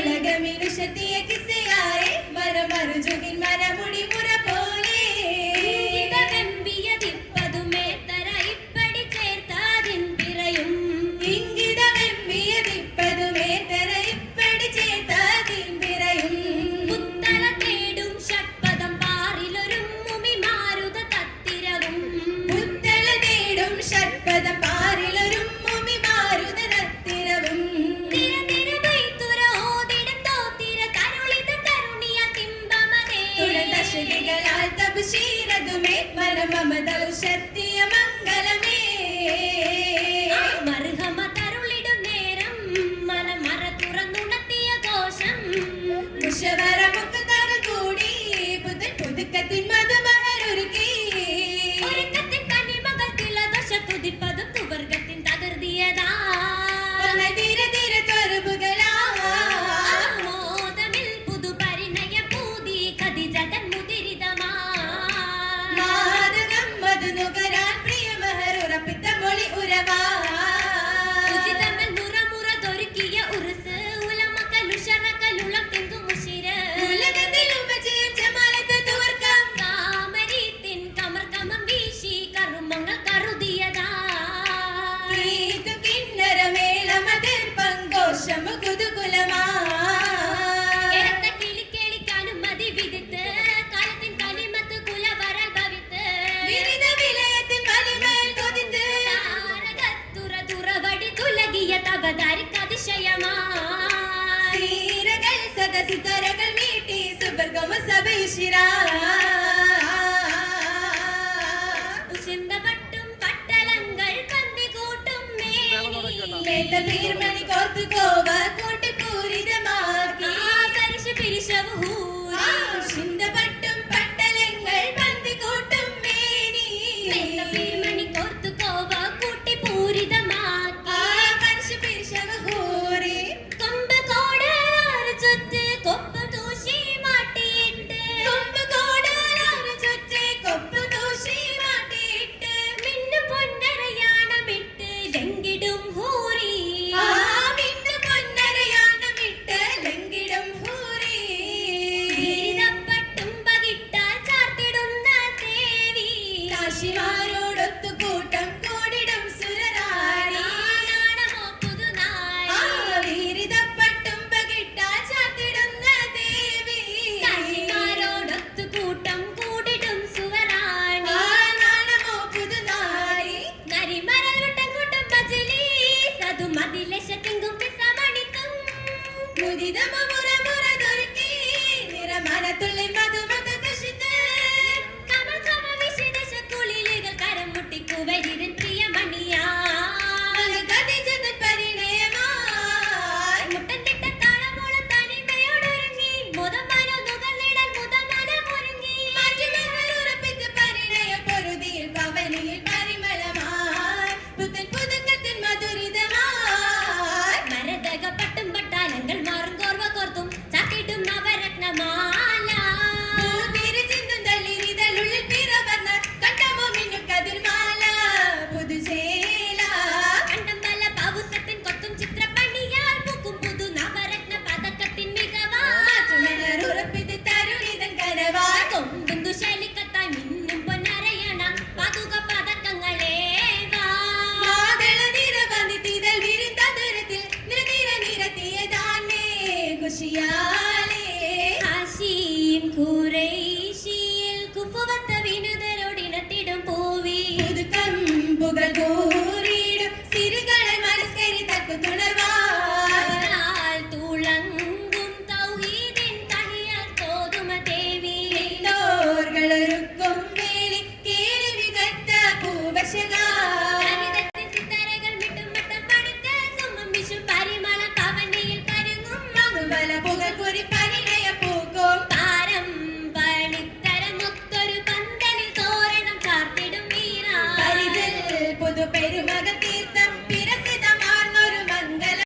ಬಳಗಮಿರು ಶತಿಯ ಕಿಸೆಯಾರೆ ಮರ ಮರು ಜುಗಿನ್ ಮರ ಮುಡಿ ಮುರ പോലെ ഷഡ്പദം ഭാഷികകളാൽ തപശീരതുമേ പരമമതൗഷത്തിയ മംഗളമേ മറുഹമ തരുളിടും നേരം മനമറ തുറന്നുണർത്തിയ കോശം കുശവരമുക്ക് തറ കൂടി പുതു சித்தாரங்கள் நீட்டி சுபர்கம சபை உஷிரா உஷிந்த மட்டும் பட்டலங்கள் பந்தி கூட்டும் மேல பீர்மணி கோர்த்து கோவா கூட்டு கூரிதமாகி பரிசு பிரிசவு ஹூரி உஷிந்த Grande